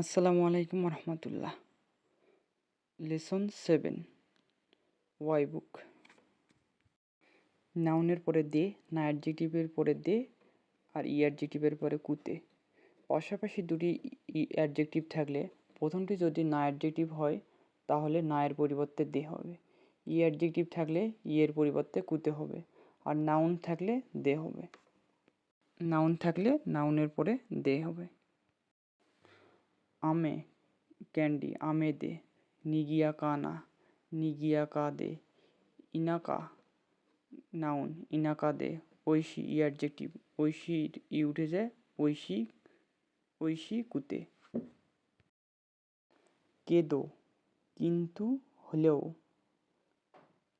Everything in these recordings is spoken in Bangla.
আসসালামু আলাইকুম রহমতুল্লাহ। লেসন সেভেন ওয়াই বুক নাউনের পরে দে, না অ্যাডজেক্টিভের পরে দে, আর ই অ্যাডজেক্টিভের পরে কুতে। পাশাপাশি দুটি ই অ্যাডজেক্টিভ থাকলে, প্রথমটি যদি না অ্যাডজেক্টিভ হয়, তাহলে না এর পরিবর্তে দে হবে। ই অ্যাডজেক্টিভ থাকলে, ই এর পরিবর্তে কুতে হবে। আর নাউন থাকলে, দে হবে। নাউন থাকলে নাউনের পরে দে হবে। আমে ক্যান্ডি আমে দে নিগিয়া কানা নিগিয়া কা দে ইনাকা নাউন ইনাকা দে ঐশী ই অ্যাডজেক্টিভ ঐশী ই উঠে যায় ঐশী ঐশী কুতে কেদো কিন্তু হলেও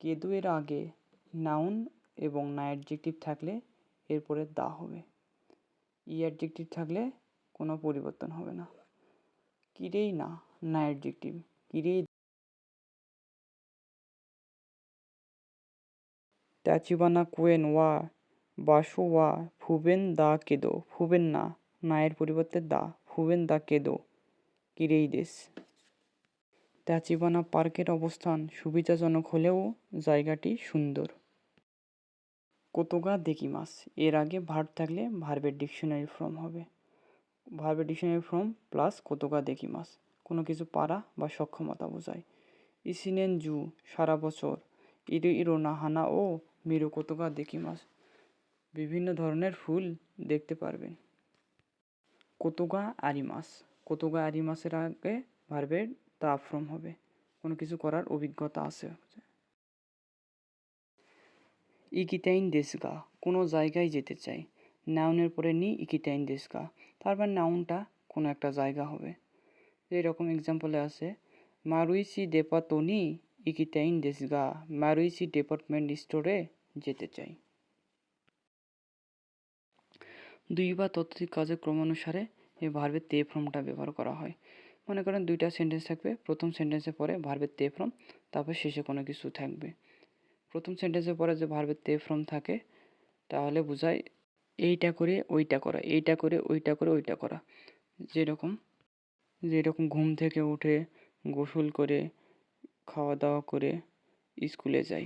কেদো এর আগে নাউন এবং না অ্যাডজেক্টিভ থাকলে এরপরে দা হবে। ই অ্যাডজেক্টিভ থাকলে কোনো পরিবর্তন হবে না। কিরেই না না অ্যাডজেক্টিভ কিরেই তাচিবানা কুয়েন ওয়া, বাসু ওয়া, ফুবেন দা কেদো, ফুবেন না, নায়ের পরিবর্তে দা, ফুবেন দা কেদো, কিরেই দেশ। তাচিবানা পার্কের অবস্থান সুবিধাজনক হলেও জায়গাটি সুন্দর। কোতোগা দেকিমাস এর আগে ভার্ব থাকলে ভার্বের ডিকশনারি ফর্ম হবে। ভার্বের ডিকশনারি ফর্ম প্লাস কোতোগা দেকিমাস কোনো কিছু পারা বা সক্ষমতা বোঝায়। ইসিনেন জু, সারা বছর। ইরো ইরো না হানা ও মিরো কোতোগা দেকিমাস বিভিন্ন ধরনের ফুল দেখতে পারবেন। কোতোগা আরিমাস। কোতোগা আরিমাসের আগে ভার্বের তা ফ্রম হবে। কোনো কিছু করার অভিজ্ঞতা আছে। ইকিটাইন দেশগা, কোনো জায়গায় যেতে চাই। নাউনের পরে নি ইকিটাইন দেশগা তারপর নাউনটা কোনো একটা জায়গা হবে। যেরকম এক্সাম্পলে আছে মারুইসি দেপাতনি ইকিটাইন দেশগা মারুইসি ডিপার্টমেন্ট স্টোরে যেতে চাই দুই বা ততোধিক কাজের ক্রমানুসারে এই ভার্বের তে ফর্মটা ব্যবহার করা হয়। মনে করেন দুইটা সেন্টেন্স থাকবে, প্রথম সেন্টেন্সের পরে ভার্বের তে ফর্ম তারপর শেষে কোনো কিছু থাকবে। প্রথম সেন্টেন্সের পরে যে ভার্বের তে ফর্ম থাকে, তাহলে বোঝায় এইটা করে ওইটা করা, এইটা করে ওইটা করে ওইটা করা। যেরকম যেরকম ঘুম থেকে উঠে গোসল করে খাওয়া দাওয়া করে স্কুলে যাই,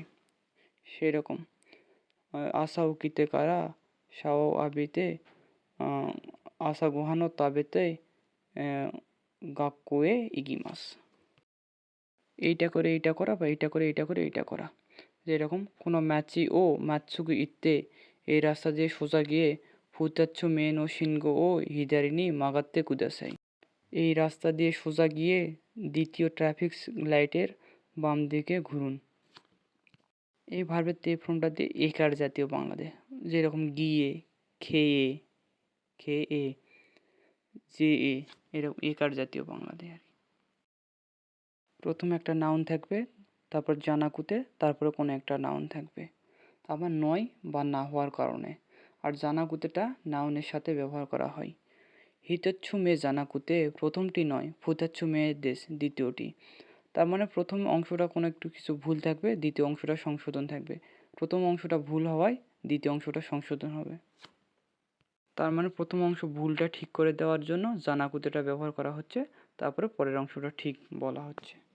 সেরকম। আশা উকিতে কারা সাও আবিতে আশা গুহানো তাবেতে গাক্কুয়ে ইগিমাস এইটা করে এইটা করা বা এইটা করে এইটা করে এইটা করা। যেরকম কোনো ম্যাচি ও মাতসুগু ইত্তে এই রাস্তা দিয়ে সোজা গিয়ে ফুতাচ্ছু মেন ও শিনগো ও হিদারিনি মাগাত্তে কুদাসাই। এই রাস্তা দিয়ে সোজা গিয়ে দ্বিতীয় ট্রাফিক লাইটের বাম দিকে ঘুরুন। এই ভার্বের তে ফর্মটা দিয়ে একার জাতীয় বাংলাতে যেরকম গিয়ে, খেয়ে খেয়ে যে এ এরকম একার জাতীয় বাংলাতে আর প্রথমে একটা নাউন থাকবে, তারপর জানাকুতে, তারপরে কোনো একটা নাউন থাকবে। আবার নয় বা না হওয়ার কারণে। আর জানাকুতেটা নাউনের সাথে ব্যবহার করা হয়। হিতচ্ছু মে জানাকুতে প্রথমটি নয় ফুতাচ্ছু মেয়ের দেশ, দ্বিতীয়টি। তার মানে প্রথম অংশটা কোনো একটু কিছু ভুল থাকবে, দ্বিতীয় অংশটা সংশোধন থাকবে। প্রথম অংশটা ভুল হওয়ায় দ্বিতীয় অংশটা সংশোধন হবে। তার মানে প্রথম অংশ ভুলটা ঠিক করে দেওয়ার জন্য জানাকুতেটা ব্যবহার করা হচ্ছে, তারপরে পরের অংশটা ঠিক বলা হচ্ছে।